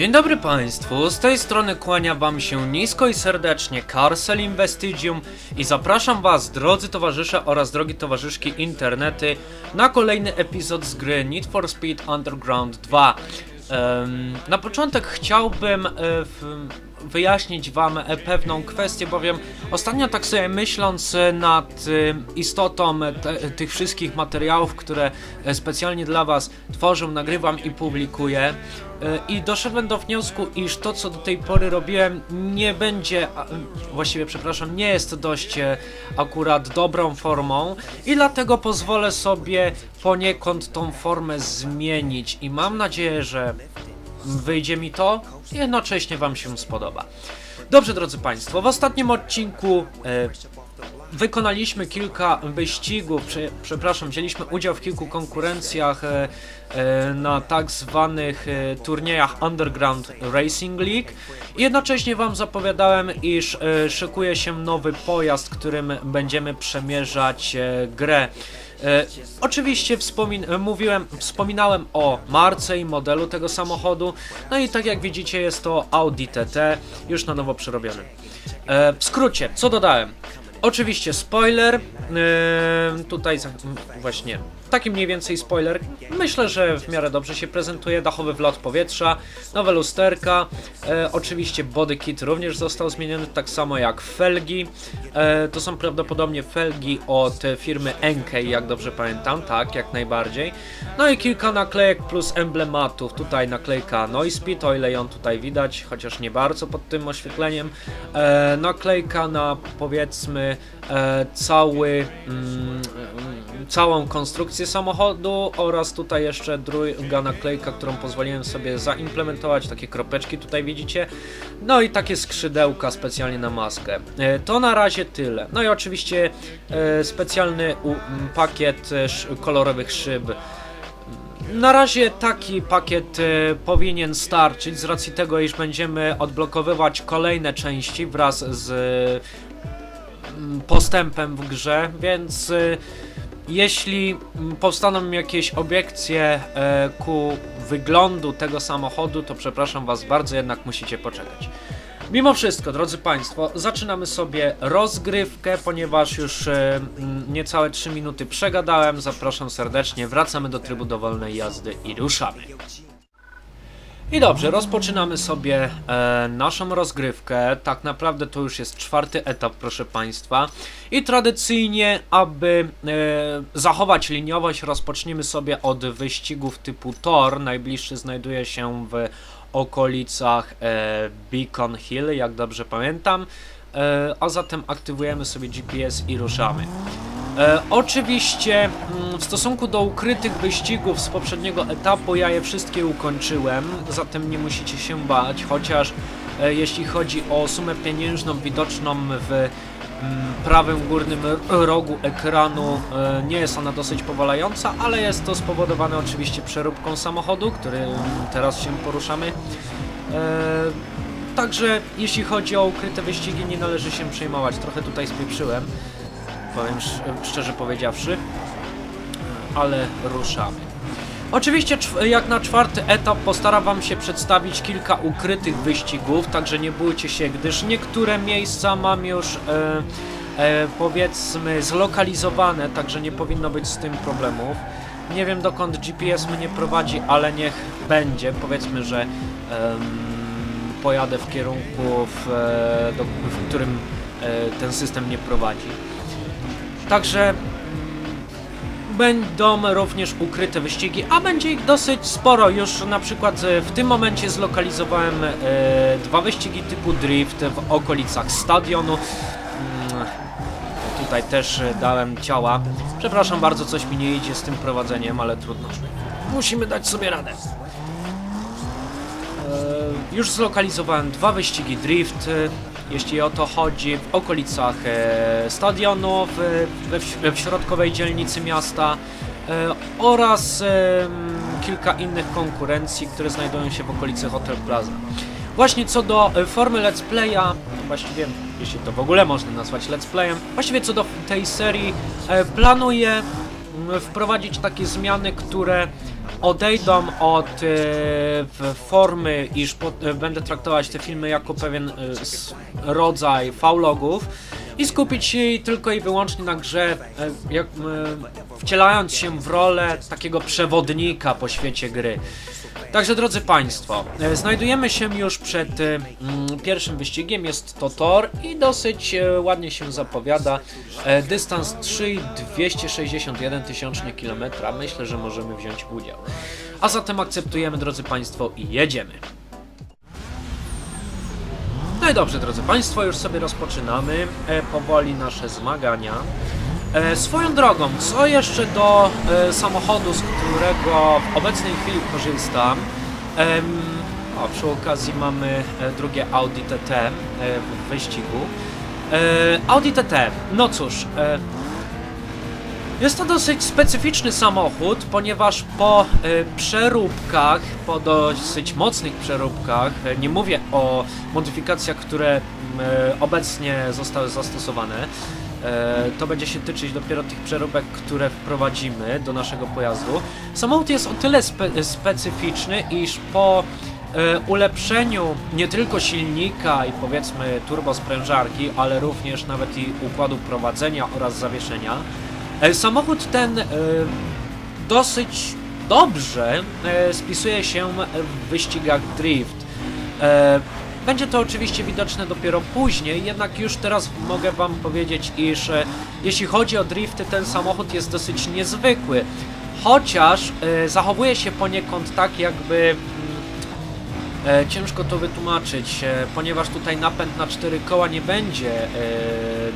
Dzień dobry Państwu, z tej strony kłania Wam się nisko i serdecznie Carcel Investigium i zapraszam Was, drodzy towarzysze oraz drogie towarzyszki internety, na kolejny epizod z gry Need for Speed Underground 2. Em, na początek chciałbym w, wyjaśnić Wam e, pewną kwestię, bowiem ostatnio tak sobie myśląc e, nad e, istotą tych wszystkich materiałów, które specjalnie dla Was tworzę, nagrywam i publikuję, i doszedłem do wniosku, iż to, co do tej pory robiłem, nie będzie, właściwie przepraszam, nie jest dość akurat dobrą formą i dlatego pozwolę sobie poniekąd tą formę zmienić. I mam nadzieję, że wyjdzie mi to i jednocześnie Wam się spodoba. Dobrze, drodzy Państwo, w ostatnim odcinku e, wykonaliśmy kilka wyścigów, prze, przepraszam, wzięliśmy udział w kilku konkurencjach e, e, na tak zwanych e, turniejach Underground Racing League. I jednocześnie Wam zapowiadałem, iż e, szykuje się nowy pojazd, którym będziemy przemierzać e, grę. E, oczywiście wspomin- mówiłem, wspominałem o marce i modelu tego samochodu. No i tak jak widzicie, jest to Audi TT, już na nowo przerobiony. E, w skrócie, co dodałem? Oczywiście spoiler, yy, tutaj właśnie taki mniej więcej spoiler. Myślę, że w miarę dobrze się prezentuje. Dachowy wlot powietrza, nowe lusterka, oczywiście body kit również został zmieniony, tak samo jak felgi. E, to są prawdopodobnie felgi od firmy NK, jak dobrze pamiętam, tak, jak najbardziej. No i kilka naklejek plus emblematów. Tutaj naklejka Noispeed, o ile ją tutaj widać, chociaż nie bardzo pod tym oświetleniem. E, naklejka na powiedzmy e, cały, mm, całą konstrukcję samochodu oraz tutaj jeszcze druga naklejka, którą pozwoliłem sobie zaimplementować, takie kropeczki tutaj widzicie. No i takie skrzydełka specjalnie na maskę. E, to na razie tyle. No i oczywiście e, specjalny pakiet e, kolorowych szyb. Na razie taki pakiet powinien starczyć z racji tego, iż będziemy odblokowywać kolejne części wraz z postępem w grze, więc jeśli powstaną jakieś obiekcje e, ku wyglądu tego samochodu, to przepraszam Was bardzo, jednak musicie poczekać. Mimo wszystko, drodzy Państwo, zaczynamy sobie rozgrywkę, ponieważ już e, niecałe 3 minuty przegadałem. Zapraszam serdecznie, wracamy do trybu dowolnej jazdy i ruszamy. I dobrze, rozpoczynamy sobie e, naszą rozgrywkę. Tak naprawdę to już jest czwarty etap, proszę Państwa. I tradycyjnie, aby e, zachować liniowość, rozpoczniemy sobie od wyścigów typu Tor. Najbliższy znajduje się w okolicach e, Beacon Hill, jak dobrze pamiętam. E, a zatem aktywujemy sobie GPS i ruszamy. E, oczywiście mm, w stosunku do ukrytych wyścigów z poprzedniego etapu ja je wszystkie ukończyłem, zatem nie musicie się bać, chociaż e, jeśli chodzi o sumę pieniężną widoczną w mm, prawym górnym rogu ekranu e, nie jest ona dosyć powalająca, ale jest to spowodowane oczywiście przeróbką samochodu, którym teraz się poruszamy. E, Także jeśli chodzi o ukryte wyścigi nie należy się przejmować, trochę tutaj spieprzyłem powiem sz- szczerze powiedziawszy, ale ruszamy. Oczywiście, jak na czwarty etap, postaram Wam się przedstawić kilka ukrytych wyścigów, także nie bójcie się, gdyż niektóre miejsca mam już e, e, powiedzmy zlokalizowane, także nie powinno być z tym problemów. Nie wiem dokąd GPS mnie prowadzi, ale niech będzie. Powiedzmy, że em, pojadę w kierunku, w, e, w którym e, ten system mnie prowadzi. Także mm, będą również ukryte wyścigi, a będzie ich dosyć sporo. Już na przykład e, w tym momencie zlokalizowałem e, dwa wyścigi typu drift w okolicach stadionu. Mm, Tutaj też e, dałem ciała. Przepraszam bardzo, coś mi nie idzie z tym prowadzeniem, ale trudno. Musimy dać sobie radę. Już zlokalizowałem dwa wyścigi drift, e, jeśli o to chodzi, w okolicach e, stadionu, we, w środkowej dzielnicy miasta e, oraz kilka innych konkurencji, które znajdują się w okolicy Hotel Plaza. Właśnie co do e, formy let's playa, właściwie jeśli to w ogóle można nazwać let's playem, właściwie co do tej serii, planuję wprowadzić takie zmiany, które odejdą od e, formy, iż po, e, będę traktować te filmy jako pewien e, rodzaj faulogów i skupić się tylko i wyłącznie na grze, e, jak, e, wcielając się w rolę takiego przewodnika po świecie gry. Także drodzy Państwo, e, znajdujemy się już przed mm, pierwszym wyścigiem, jest to tor i dosyć ładnie się zapowiada. Dystans 3,261 tysięcznych kilometra, myślę, że możemy wziąć udział. A zatem akceptujemy drodzy Państwo i jedziemy. No i dobrze, drodzy Państwo, już sobie rozpoczynamy e, powoli nasze zmagania. E, swoją drogą, co jeszcze do e, samochodu, z którego w obecnej chwili korzystam? Em, o, przy okazji mamy e, drugie Audi TT e, w wyścigu. E, Audi TT, no cóż, e, jest to dosyć specyficzny samochód, ponieważ po e, przeróbkach, po dosyć mocnych przeróbkach, e, nie mówię o modyfikacjach, które e, obecnie zostały zastosowane, to będzie się tyczyć dopiero tych przeróbek, które wprowadzimy do naszego pojazdu. Samochód jest o tyle spe specyficzny, iż po ulepszeniu nie tylko silnika i powiedzmy turbosprężarki, ale również nawet i układu prowadzenia oraz zawieszenia, Samochód ten e, dosyć dobrze e, spisuje się w wyścigach drift. E, Będzie to oczywiście widoczne dopiero później, jednak już teraz mogę Wam powiedzieć, iż e, jeśli chodzi o drifty, ten samochód jest dosyć niezwykły. Chociaż e, zachowuje się poniekąd tak, jakby E, ciężko to wytłumaczyć, e, ponieważ tutaj napęd na cztery koła nie będzie e,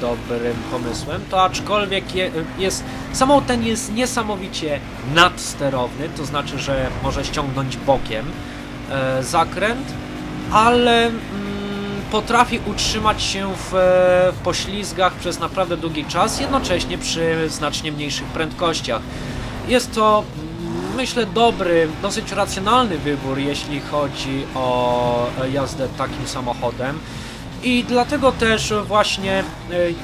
dobrym pomysłem, to aczkolwiek je, jest, samochód ten jest niesamowicie nadsterowny, to znaczy, że może ściągnąć bokiem e, zakręt, ale mm, potrafi utrzymać się w, e, w poślizgach przez naprawdę długi czas, jednocześnie przy znacznie mniejszych prędkościach. Jest to, myślę, dobry, dosyć racjonalny wybór, jeśli chodzi o jazdę takim samochodem. I dlatego też właśnie, e,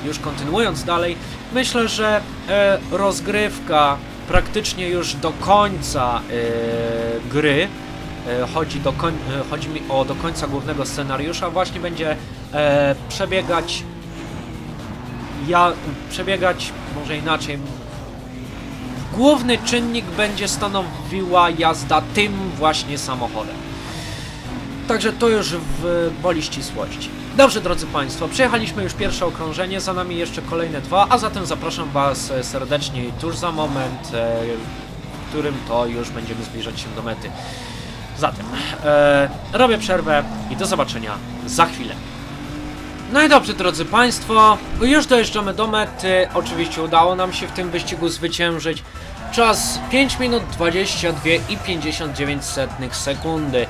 już kontynuując dalej, myślę, że e, rozgrywka praktycznie już do końca e, gry, chodzi, do koń, chodzi mi o do końca głównego scenariusza, właśnie będzie przebiegać ja przebiegać może inaczej główny czynnik będzie stanowiła jazda tym właśnie samochodem. Także to już w boli ścisłości. Dobrze, drodzy Państwo, przejechaliśmy już pierwsze okrążenie, za nami jeszcze kolejne dwa, a zatem zapraszam Was serdecznie tuż za moment, e, w którym to już będziemy zbliżać się do mety. Zatem e, robię przerwę i do zobaczenia za chwilę. No i dobrze, drodzy Państwo, już dojeżdżamy do mety. Oczywiście udało nam się w tym wyścigu zwyciężyć. Czas 5 minut 22 i 59 setnych sekundy. Eee,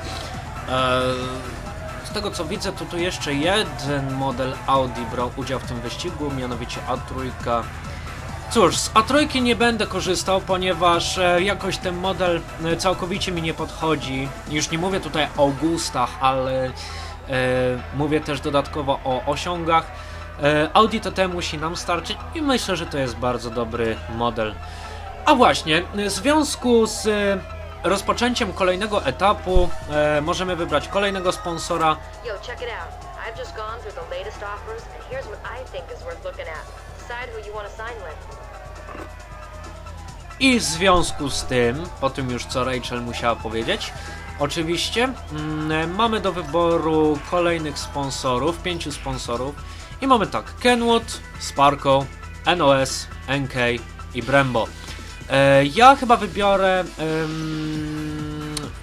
z tego co widzę, to tu jeszcze jeden model Audi brał udział w tym wyścigu, mianowicie A3. Cóż, z A3 nie będę korzystał, ponieważ e, jakoś ten model e, całkowicie mi nie podchodzi. Już nie mówię tutaj o gustach, ale mówię też dodatkowo o osiągach. E, Audi TT musi nam starczyć i myślę, że to jest bardzo dobry model. A właśnie, w związku z e, rozpoczęciem kolejnego etapu e, możemy wybrać kolejnego sponsora. Yo, check it out. I've just gone through the latest offers, and here's what I think is worth looking at. Decide who you want to sign with. I w związku z tym, po tym już co Rachel musiała powiedzieć, oczywiście mm, mamy do wyboru kolejnych sponsorów, pięciu sponsorów. I mamy tak, Kenwood, Sparko, NOS, NK i Brembo. E, ja chyba wybiorę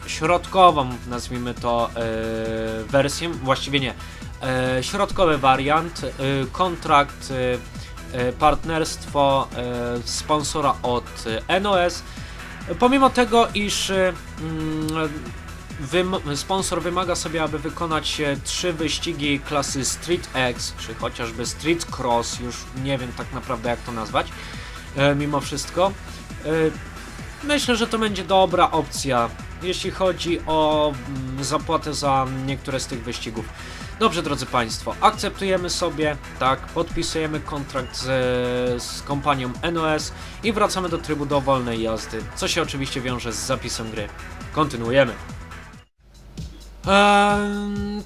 środkową, nazwijmy to, e, wersję, właściwie nie, e, środkowy wariant, kontrakt partnerstwo sponsora od NOS. Pomimo tego, iż sponsor wymaga sobie, aby wykonać e, trzy wyścigi klasy Street X, czy chociażby Street Cross, już nie wiem tak naprawdę jak to nazwać, e, mimo wszystko. E, Myślę, że to będzie dobra opcja, jeśli chodzi o mm, zapłatę za niektóre z tych wyścigów. Dobrze, drodzy Państwo, akceptujemy sobie, tak, podpisujemy kontrakt z, z kompanią NOS i wracamy do trybu dowolnej jazdy, co się oczywiście wiąże z zapisem gry. Kontynuujemy.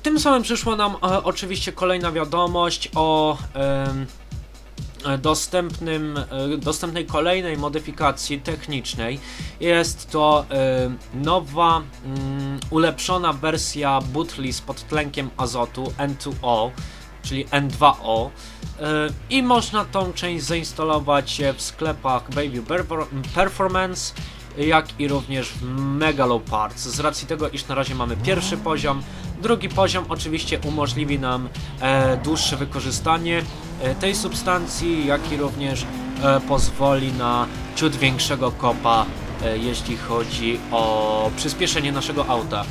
Tym samym przyszła nam e, oczywiście kolejna wiadomość o e, dostępnym, e, dostępnej kolejnej modyfikacji technicznej. Jest to e, nowa, mm, ulepszona wersja butli z podtlenkiem azotu N2O, czyli N2O. e, I można tą część zainstalować w sklepach Baby Perfor- Performance, jak i również w Megalo Parts. Z racji tego, iż na razie mamy pierwszy poziom, drugi poziom oczywiście umożliwi nam e, dłuższe wykorzystanie e, tej substancji, jak i również e, pozwoli na ciut większego kopa, e, jeśli chodzi o przyspieszenie naszego auta.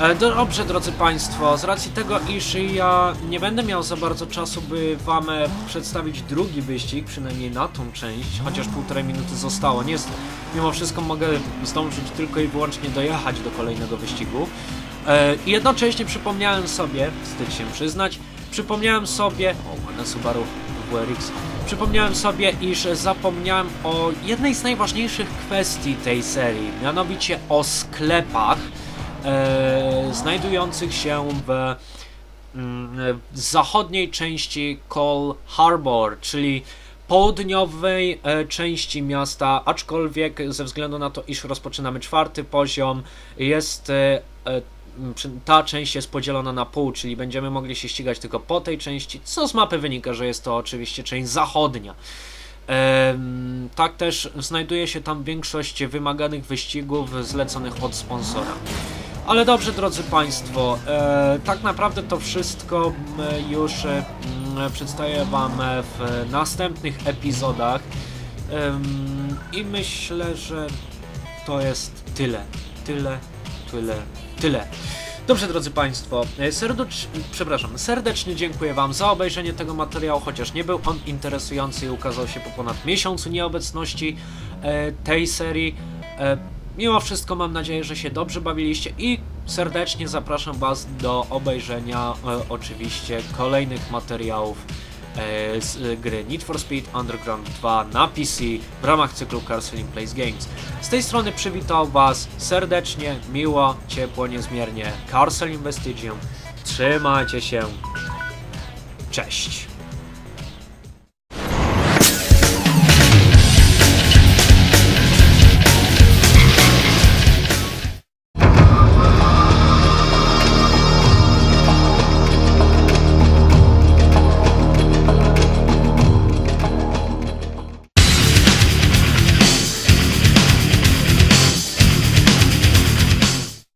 E, Dobrze, drodzy Państwo, z racji tego, iż ja nie będę miał za bardzo czasu, by Wam e, przedstawić drugi wyścig, przynajmniej na tą część, chociaż półtorej minuty zostało. Nie mimo wszystko mogę zdążyć tylko i wyłącznie dojechać do kolejnego wyścigu. E, I jednocześnie przypomniałem sobie, wstyd się przyznać, przypomniałem sobie, o, ładne Subaru WRX, przypomniałem sobie, iż zapomniałem o jednej z najważniejszych kwestii tej serii, mianowicie o sklepach, e, znajdujących się w mm, zachodniej części Cole Harbor, czyli południowej e, części miasta, aczkolwiek ze względu na to, iż rozpoczynamy czwarty poziom, jest e, e, ta część jest podzielona na pół, czyli będziemy mogli się ścigać tylko po tej części, co z mapy wynika, że jest to oczywiście część zachodnia. Tak też znajduje się tam większość wymaganych wyścigów zleconych od sponsora. Ale dobrze, drodzy Państwo, e, tak naprawdę to wszystko już e, m, przedstawię Wam e, w następnych epizodach. I myślę, że to jest tyle. Tyle, tyle, tyle. Dobrze, drodzy Państwo, serdecz, przepraszam, serdecznie dziękuję Wam za obejrzenie tego materiału, chociaż nie był on interesujący i ukazał się po ponad miesiącu nieobecności tej serii. Mimo wszystko mam nadzieję, że się dobrze bawiliście i serdecznie zapraszam Was do obejrzenia e, oczywiście kolejnych materiałów e, z e, gry Need for Speed Underground 2 na PC w ramach cyklu Carcelling Plays Games. Z tej strony przywitał Was serdecznie, miło, ciepło, niezmiernie Carcel Investigium. Trzymajcie się. Cześć.